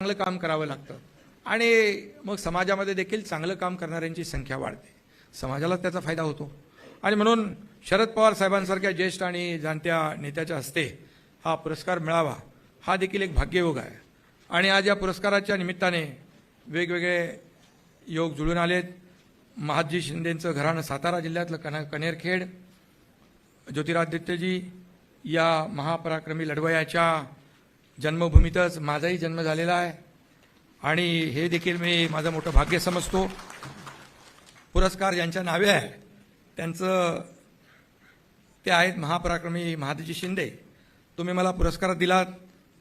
चांगलं काम करावं लागतं. आणि मग समाजामध्ये देखील चांगलं काम करणाऱ्यांची संख्या वाढते. समाजाला त्याचा फायदा होतो. आणि म्हणून शरद पवार साहेबांसारख्या ज्येष्ठ आणि जाणत्या नेत्याच्या हस्ते हा पुरस्कार मिळावा हा देखील एक भाग्ययोग आहे. आणि आज या पुरस्काराच्या निमित्ताने वेगवेगळे योग जुळून आलेत. महाजी शिंदेंचं घराणं सातारा जिल्ह्यातलं कन कनेरखेड. ज्योतिरादित्यजी या महापराक्रमी लढवयाच्या जन्मभूमीतच माझाही जन्म झालेला आहे. आणि हे देखील मी माझं मोठं भाग्य समजतो. पुरस्कार ज्यांच्या नावे आहे त्यांचं ते आहेत महापराक्रमी महादजी शिंदे. तुम्ही मला पुरस्कार दिलात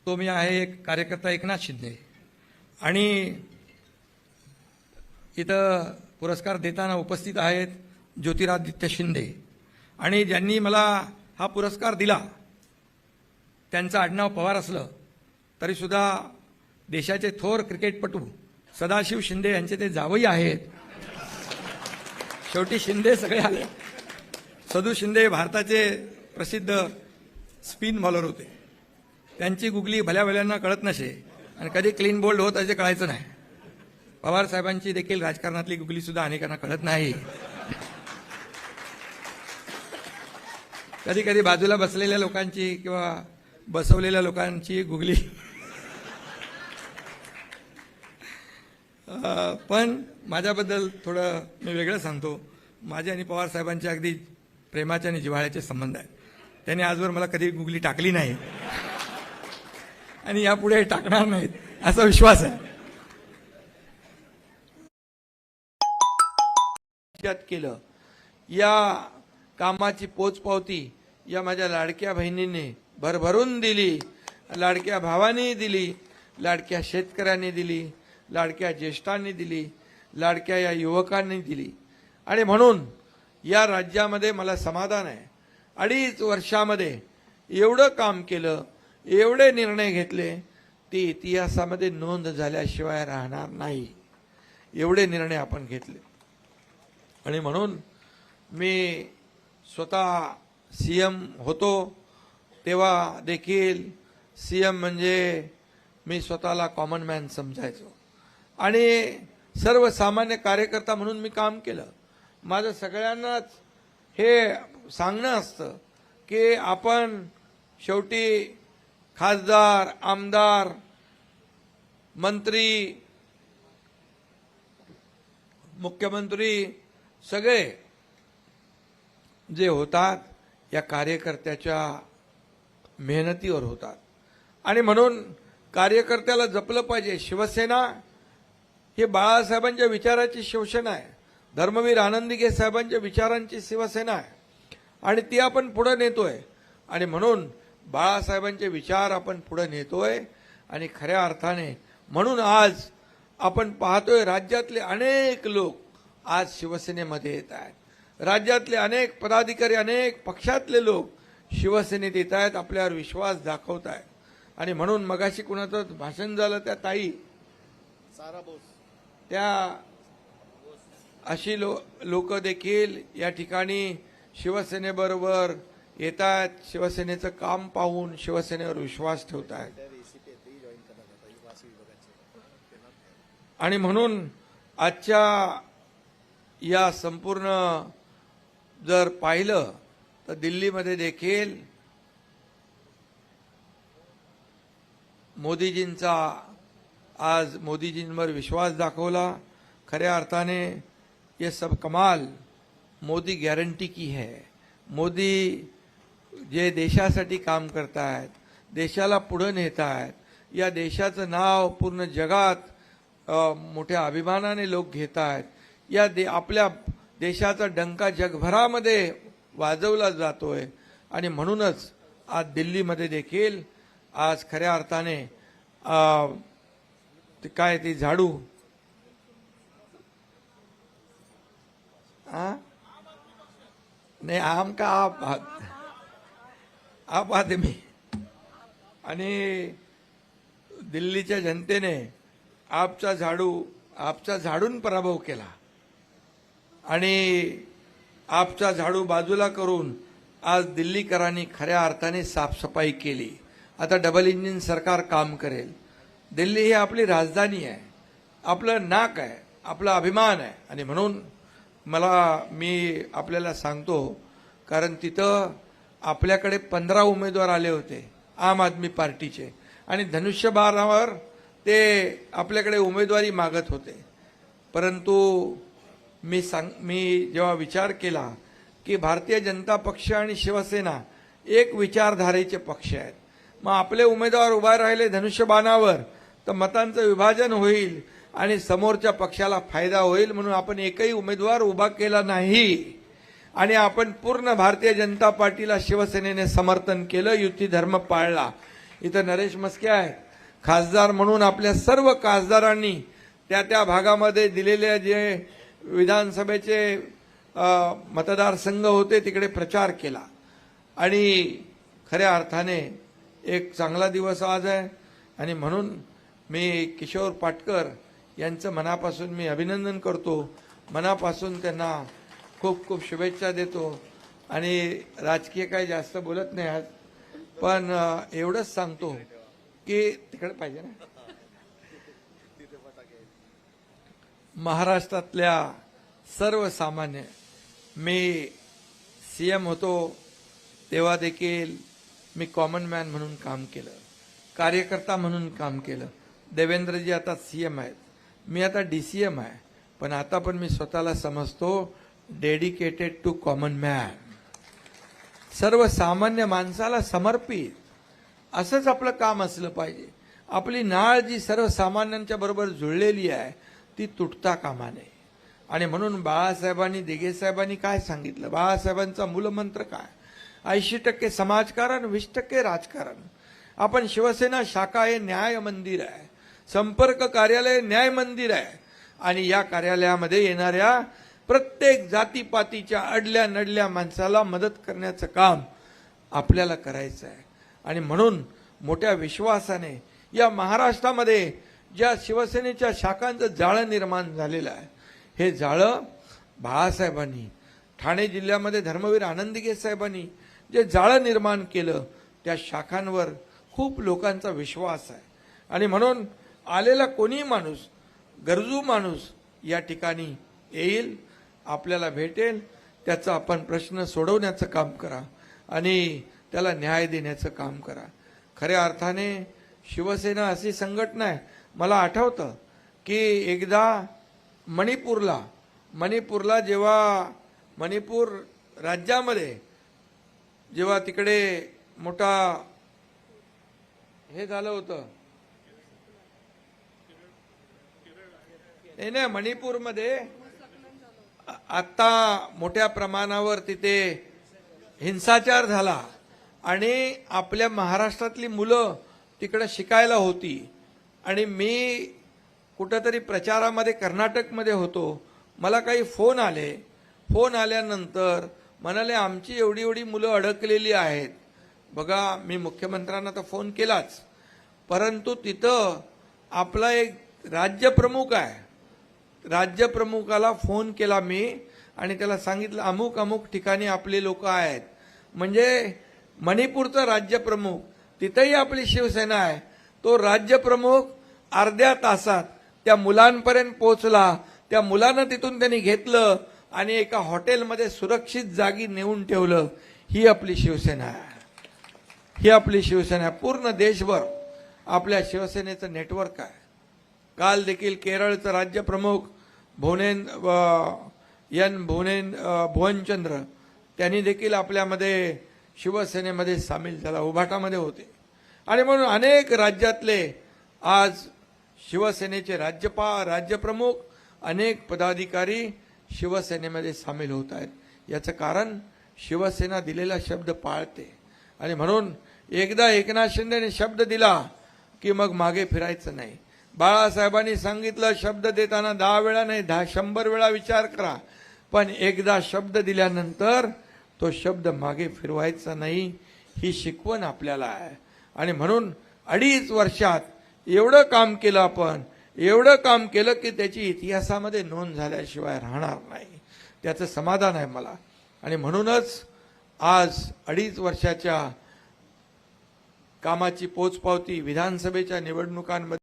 तो मी आहे एक कार्यकर्ता एकनाथ शिंदे. आणि इथं पुरस्कार देताना उपस्थित आहेत ज्योतिरादित्य शिंदे. आणि ज्यांनी मला हा पुरस्कार दिला त्यांचं आडनाव पवार असलं तरीसुद्धा देशाचे थोर क्रिकेटपटू सदाशिव शिंदे यांचे ते जावई आहेत. शेवटी शिंदे सगळे आले. सदू शिंदे भारताचे प्रसिद्ध स्पिन बॉलर होते. त्यांची गुगली भल्या भल्यांना कळत नसे आणि कधी क्लीन बोल्ड होत असे कळायचं नाही. पवार साहेबांची देखील राजकारणातली गुगली सुद्धा अनेकांना कळत नाही. कधी कधी बाजूला बसलेल्या लोकांची किंवा बसवलेल्या लोकांची गुगली पण माझ्याबद्दल थोडं मी वेगळं सांगतो. माझे आणि पवार साहेबांचे अगदी प्रेमाचे आणि जिव्हाळ्याचे संबंध आहेत. त्यांनी आजवर मला कधी गुगली टाकली नाही. आणि यापुढे टाकणार नाहीत असा विश्वास आहे. केलं. या कामाची पोचपावती या माझ्या लाडक्या बहिणीने भरभरून दिली. लाडक्या भावाने दिली. लाडक्या शेतकऱ्यांनी दिली. लाडक्या ज्येष्ठांनी दिली लाडक्या या युवकांनी दिली. आणि म्हणून या राज्यामध्ये मला समाधान आहे. अडीच वर्षामध्ये एवढं काम केलं एवढे निर्णय घेतले ते इतिहासामध्ये नोंद झाल्याशिवाय राहणार नाही. एवढे निर्णय आपण घेतले. आणि म्हणून मी स्वतः सी एम होतो तेव्हा देखील सी एम म्हणजे मी स्वतःला कॉमन मॅन समजायचो. आणि सर्वसामान्य कार्यकर्ता म्हणून मी काम केलं. माझं सगळ्यांनाच हे सांगणं असतं की आपण शेवटी खासदार आमदार मंत्री मुख्यमंत्री सगळे जे होतात या कार्यकर्त्याच्या मेहनतीवर होतात. आणि म्हणून कार्यकर्त्याला जपलं पाहिजे. शिवसेना हे बाळासाहेबांच्या विचाराची शिवसेना आहे. धर्मवीर आनंदिके साहेबांच्या विचारांची शिवसेना आहे. आणि ती आपण पुढं नेतोय. आणि म्हणून बाळासाहेबांचे विचार आपण पुढे नेतोय. आणि खऱ्या अर्थाने म्हणून आज आपण पाहतोय राज्यातले अनेक लोक आज शिवसेनेमध्ये येत आहेत. राज्यातले अनेक पदाधिकारी अनेक पक्षातले लोक शिवसेनेत येत आहेत आपल्यावर विश्वास दाखवत आहेत. आणि म्हणून मगाशी कुणाचं भाषण झालं त्या ताई. त्या अशी लो लोक देखील या ठिकाणी शिवसेनेबरोबर येत आहेत शिवसेनेचं काम पाहून शिवसेनेवर विश्वास ठेवत आहेत आणि म्हणून आजच्या या संपूर्ण जर पाहिलं तर दिल्लीमध्ये देखील मोदीजींचा आज मोदीजींवर विश्वास दाखवला. खऱ्या अर्थाने ये सब कमाल मोदी गॅरंटी की है. मोदी जे देशासाठी काम करतायत देशाला पुढं नेत आहेत या देशाचं नाव पूर्ण जगात मोठ्या अभिमानाने लोक घेत आहेत या दे आपल्या देशाचा डंका जगभरामध्ये वाजवला जातोय. आणि म्हणूनच आज दिल्लीमध्ये देखील आज खऱ्या अर्थाने ते काय ती झाडू? नाही आम का आप आप आदमी आणि दिल्लीच्या जनतेने आपचा झाडू आपचा झाडून पराभव केला. आणि आपचा झाडू बाजूला करून आज दिल्लीकरांनी खऱ्या अर्थाने साफसफाई केली. आता डबल इंजिन सरकार काम करेल. दिल्ली ही आपली राजधानी आहे आपलं नाक आहे आपला अभिमान आहे. आणि म्हणून मला मी आपल्याला सांगतो कारण तिथं आपल्याकडे पंधरा उमेदवार आले होते आम आदमी पार्टीचे. आणि धनुष्यबाणावर ते आपल्याकडे उमेदवारी मागत होते. परंतु मी सांग मी जेव्हा विचार केला की भारतीय जनता पक्ष आणि शिवसेना एक विचारधारेचे पक्ष आहेत. मग आपले उमेदवार उभा राहिले धनुष्यबाणावर तर मतांचं विभाजन होईल आणि समोरच्या पक्षाला फायदा होईल म्हणून आपण एकही उमेदवार उभा केला नाही. आणि आपण पूर्ण भारतीय जनता पार्टीला शिवसेनेने समर्थन केलं युती धर्म पाळला. इथं नरेश मस्के आहे खासदार म्हणून आपल्या सर्व खासदारांनी त्या त्या भागामध्ये दिलेल्या जे विधानसभेचे मतदारसंघ होते तिकडे प्रचार केला. आणि खऱ्या अर्थाने एक चांगला दिवस आज आहे. आणि म्हणून मी किशोर पाटकर यांचं मनापासून मी अभिनंदन करतो. मनापासून त्यांना खूप खूप शुभेच्छा देतो. आणि राजकीय काही जास्त बोलत नाही आज. पण एवढंच सांगतो की तिकडे पाहिजे ना. महाराष्ट्रातल्या सर्वसामान्य मी सी एम होतो तेव्हा देखील मी कॉमन मॅन म्हणून काम केलं. कार्यकर्ता म्हणून काम केलं. देवेंद्रजी आता सी एम आहेत. मी आता डी सी एम आहे. पण आता पण मी स्वतःला समजतो डेडिकेटेड टू कॉमन मॅन सर्वसामान्य माणसाला समर्पित. असंच आपलं काम असलं पाहिजे. आपली नाळ जी सर्वसामान्यांच्या बरोबर जुळलेली आहे ती तुटता कामा नये. आणि म्हणून बाळासाहेबांनी दिघेसाहेबांनी काय सांगितलं? बाळासाहेबांचा मूलमंत्र काय? ऐंशी टक्के समाजकारण वीस टक्के राजकारण. आपण शिवसेना शाखा हे न्याय मंदिर आहे. संपर्क कार्यालय न्याय मंदिर आहे. आणि या कार्यालयामध्ये येणाऱ्या प्रत्येक जातीपातीच्या अडल्या नडल्या माणसाला मदत करण्याचं काम आपल्याला करायचं आहे. आणि म्हणून मोठ्या विश्वासाने या महाराष्ट्रामध्ये ज्या शिवसेनेच्या शाखांचं जाळं निर्माण झालेलं आहे हे जाळं बाळासाहेबांनी ठाणे जिल्ह्यामध्ये धर्मवीर आनंदगे साहेबांनी जे जाळं निर्माण केलं त्या शाखांवर खूप लोकांचा विश्वास आहे. आणि म्हणून आलेला कोणी माणूस गरजू माणूस या ठिकाणी येईल आपल्याला भेटेल त्याचा आपण प्रश्न सोडवण्याचं काम करा आणि त्याला न्याय देण्याचं काम करा. खऱ्या अर्थाने शिवसेना अशी संघटना आहे. मला आठवतं की एकदा मणिपूरला मणिपूरला जेव्हा मणिपूर राज्यामध्ये जेव्हा तिकडे मोठा हे झालं होतं नाही नाही मणिपूरमध्ये आत्ता मोठ्या प्रमाणावर तिथे हिंसाचार झाला आणि आपल्या महाराष्ट्रातली मुलं तिकडं शिकायला होती. आणि मी कुठंतरी प्रचारामध्ये कर्नाटकमध्ये होतो. मला काही फोन आले. फोन आल्यानंतर म्हणाले आमची एवढी एवढी मुलं अडकलेली आहेत. बघा मी मुख्यमंत्र्यांना तर फोन केलाच. परंतु तिथं आपला एक राज्यप्रमुख आहे. राज्यप्रमुखाला फोन केला मी आणि त्याला सांगितलं अमुक अमुक ठिकाणी आपले लोक आहेत. म्हणजे मणिपूरचा राज्यप्रमुख तिथंही आपली शिवसेना आहे. तो राज्यप्रमुख अर्ध्या तासात त्या मुलांपर्यंत पोहोचला. त्या मुलांना तिथून त्यांनी घेतलं आणि एका हॉटेलमध्ये सुरक्षित जागी नेऊन ठेवलं. ही आपली शिवसेना आहे. ही आपली शिवसेना आहे. पूर्ण देशभर आपल्या शिवसेनेचं नेटवर्क आहे. काल देखील केरळचं राज्यप्रमुख भुवनेन अ, एन भुवनेन भुवनचंद्र त्यांनी देखील आपल्यामध्ये शिवसेनेमध्ये सामील झाला उभाटामध्ये होते. आणि म्हणून अनेक राज्यातले आज शिवसेनेचे राज्यपाल राज्यप्रमुख अनेक पदाधिकारी शिवसेनेमध्ये सामील होत आहेत. याचं कारण शिवसेना दिलेला शब्द पाळते. आणि म्हणून एकदा एकनाथ शिंदेने शब्द दिला की मग मागे फिरायचं नाही. बाळासाहेबांनी सांगितलं शब्द देताना दहा वेळा नाही दहा शंभर वेळा विचार करा. पण एकदा शब्द दिल्यानंतर तो शब्द मागे फिरवायचा नाही ही शिकवण आपल्याला आहे. आणि म्हणून अडीच वर्षात एवढं काम केलं आपण एवढं काम केलं की त्याची इतिहासामध्ये नोंद झाल्याशिवाय राहणार नाही. त्याचं समाधान आहे मला. आणि म्हणूनच आज अडीच वर्षाच्या कामाची पोचपावती विधानसभेच्या निवडणुकांमध्ये